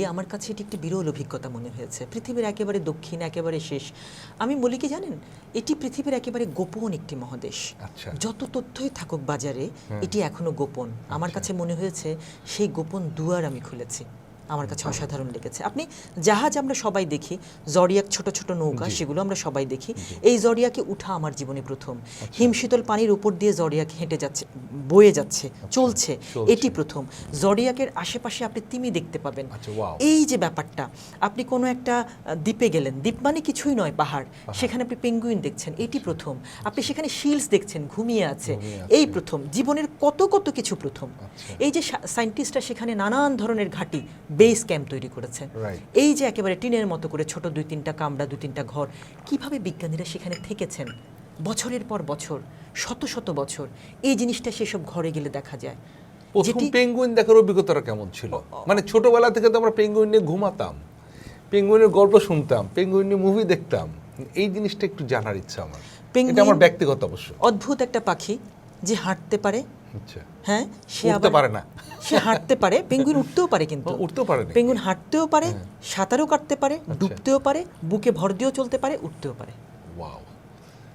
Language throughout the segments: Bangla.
এই আমার কাছে এটি একটি বিরল অভিজ্ঞতা মনে হয়েছে। পৃথিবীর একেবারে দক্ষিণ একেবারে শেষ। আমি বলি কি জানেন? এটি পৃথিবীর একেবারে গোপন একটি মহাদেশ। আচ্ছা। যত তথ্যই থাকুক বাজারে এটি এখনও গোপন। আমার কাছে মনে হয়েছে সেই গোপন দুয়ার আমি খুলেছি। আমার কাছে অসাধারণ লেগেছে। আপনি জাহাজ আমরা সবাই দেখি জরিয়াক ছোট ছোট নৌকা সেগুলো আমরা সবাই দেখি। এই জরিয়াকে উঠা আমার জীবনে প্রথম। হিমশীতল পানির উপর দিয়ে জরিয়াক হেঁটে যাচ্ছে। বয়ে যাচ্ছে চলছে। চলছে। এটি প্রথম। জরিয়াকের আশেপাশে আপনি তিমি দেখতে পাবেন। আচ্ছা, এই যে ব্যাপারটা আপনি কোনো একটা দ্বীপে গেলেন। দ্বীপ মানে কিছুই নয় পাহাড়। সেখানে আপনি পেঙ্গুইন দেখছেন এটি প্রথম। আপনি সেখানে শিলস দেখছেন ঘুমিয়ে আছে। এই প্রথম। জীবনের কত কত কিছু প্রথম। আচ্ছা। এই যে সায়েন্টিস্টরা সেখানে নানান ধরনের ঘাঁটি বেস ক্যাম্প তৈরি করেছে এই যে একেবারে টিনের মতো করে ছোট দুই তিনটা কামরা দুই তিনটা ঘর কীভাবে বিজ্ঞানীরা সেখানে থেকেছেন? বছরের পর বছর শত শত বছর এই জিনিসটা সেসব ঘরে গেলে দেখা যায়। প্রথম পেঙ্গুইন দেখার অভিজ্ঞতাটা কেমন ছিল? মানে ছোটবেলা থেকে তো আমরা পেঙ্গুইন নিয়ে ঘুমাতাম পেঙ্গুইনের গল্প শুনতাম পেঙ্গুইন নিয়ে মুভি দেখতাম। এই জিনিসটা একটু জানার ইচ্ছা আমার। এটা আমার ব্যক্তিগত অবশ্য। অদ্ভুত একটা পাখি যে হাঁটতে পারে। আচ্ছা। হ্যাঁ সে উঠতে পারে না। সে হাঁটতে পারে পেঙ্গুইন উঠতেও পারে কিন্তু। উঠতেও পারে পেঙ্গুইন হাঁটতেও পারে হ্যাঁ। সাঁতারও কাটতে পারে আচ্ছা। ডুবতেও পারে বুকে ভর দিয়েও চলতে পারে উঠতেও পারে। ওয়াও।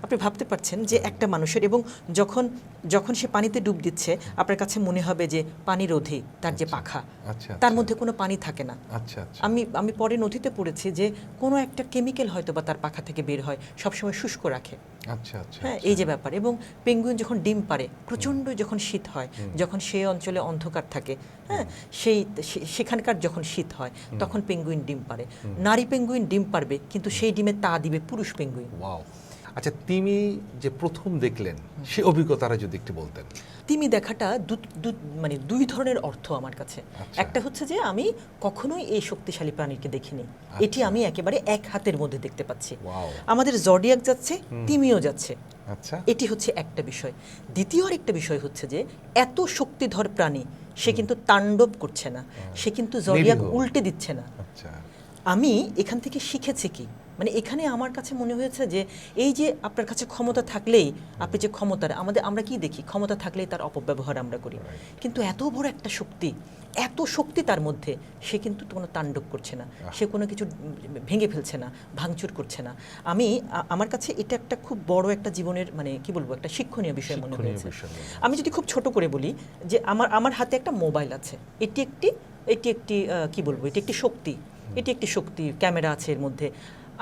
আপনি ভাবতে পারছেন যে একটা মানুষের এবং যখন যখন সে পানিতে ডুব দিচ্ছে আপনার কাছে মনে হবে যে পানির অধি তার যে পাখা আচ্ছা, তার আচ্ছা। মধ্যে কোনো পানি থাকে না। আচ্ছা আচ্ছা। আমি আমি পরে নথিতে পড়েছি যে কোনো একটা কেমিক্যাল হয়তো বা তার পাখা থেকে বের হয় সবসময় শুষ্ক রাখে। আচ্ছা আচ্ছা হ্যাঁ এই যে ব্যাপার। এবং পেঙ্গুইন যখন ডিম পারে প্রচণ্ড যখন শীত হয় যখন সেই অঞ্চলে অন্ধকার থাকে হ্যাঁ সেই সেখানকার যখন শীত হয় তখন পেঙ্গুইন ডিম পারে। নারী পেঙ্গুইন ডিম পারবে কিন্তু সেই ডিমে তা দিবে পুরুষ পেঙ্গুইন। আচ্ছা তিনি যে প্রথম দেখলেন সে অভিজ্ঞতাটা যদি একটু বলতেন। তিমি দেখাটা মানে দুই ধরনের অর্থ আমার কাছে। আচ্ছা। একটা হচ্ছে যে আমি কখনোই এই শক্তিশালী প্রাণীকে দেখিনি। এটি আমি একেবারে এক হাতের মধ্যে দেখতে পাচ্ছি। আমাদের জডিয়াক যাচ্ছে তিমিও যাচ্ছে। আচ্ছা। এটি হচ্ছে একটা বিষয়। দ্বিতীয় আরেকটা বিষয় হচ্ছে যে এত শক্তিধর প্রাণী সে কিন্তু তাণ্ডব করছে না। সে কিন্তু জডিয়াক উল্টে দিচ্ছে না। আচ্ছা। আমি এখান থেকে শিখেছি কি? মানে এখানে আমার কাছে মনে হয়েছে যে এই যে আপনার কাছে ক্ষমতা থাকলেই আপনি যে ক্ষমতার আমাদের আমরা কি দেখি? ক্ষমতা থাকলেই তার অপব্যবহার আমরা করি। কিন্তু এত বড় একটা শক্তি এত শক্তি তার মধ্যে সে কিন্তু কোনো তাণ্ডব করছে না। সে কোনো কিছু ভেঙে ফেলছে না ভাঙচুর করছে না। আমি আমার কাছে এটা একটা খুব বড় একটা জীবনের মানে কি বলব একটা শিক্ষণীয় বিষয় মনে হয়েছে। আমি যদি খুব ছোট করে বলি যে আমার আমার হাতে একটা মোবাইল আছে। এটি একটি এটি একটি কি বলব এটি একটি শক্তি। এটি একটি শক্তি ক্যামেরা আছে এর মধ্যে।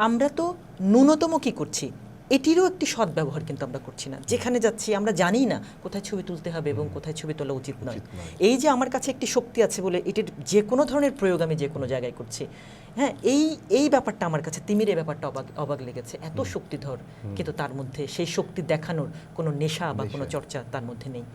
আমরা তো ন্যূনতম কি করছি? এটিরও একটি সদ্ব্যবহার কিন্তু আমরা করছি না। যেখানে যাচ্ছি আমরা জানি না কোথায় ছবি তুলতে হবে এবং কোথায় ছবি তোলা উচিত নয়। এই যে আমার কাছে একটি শক্তি আছে বলে এটির যে কোনো ধরনের প্রয়োগ আমি যে কোনো জায়গায় করছি হ্যাঁ এই এই ব্যাপারটা আমার কাছে তিমির এই ব্যাপারটা অবাক অবাক লেগেছে। এত শক্তিধর কিন্তু তার মধ্যে সেই শক্তি দেখানোর কোনো নেশা বা কোনো চর্চা তার মধ্যে নেই।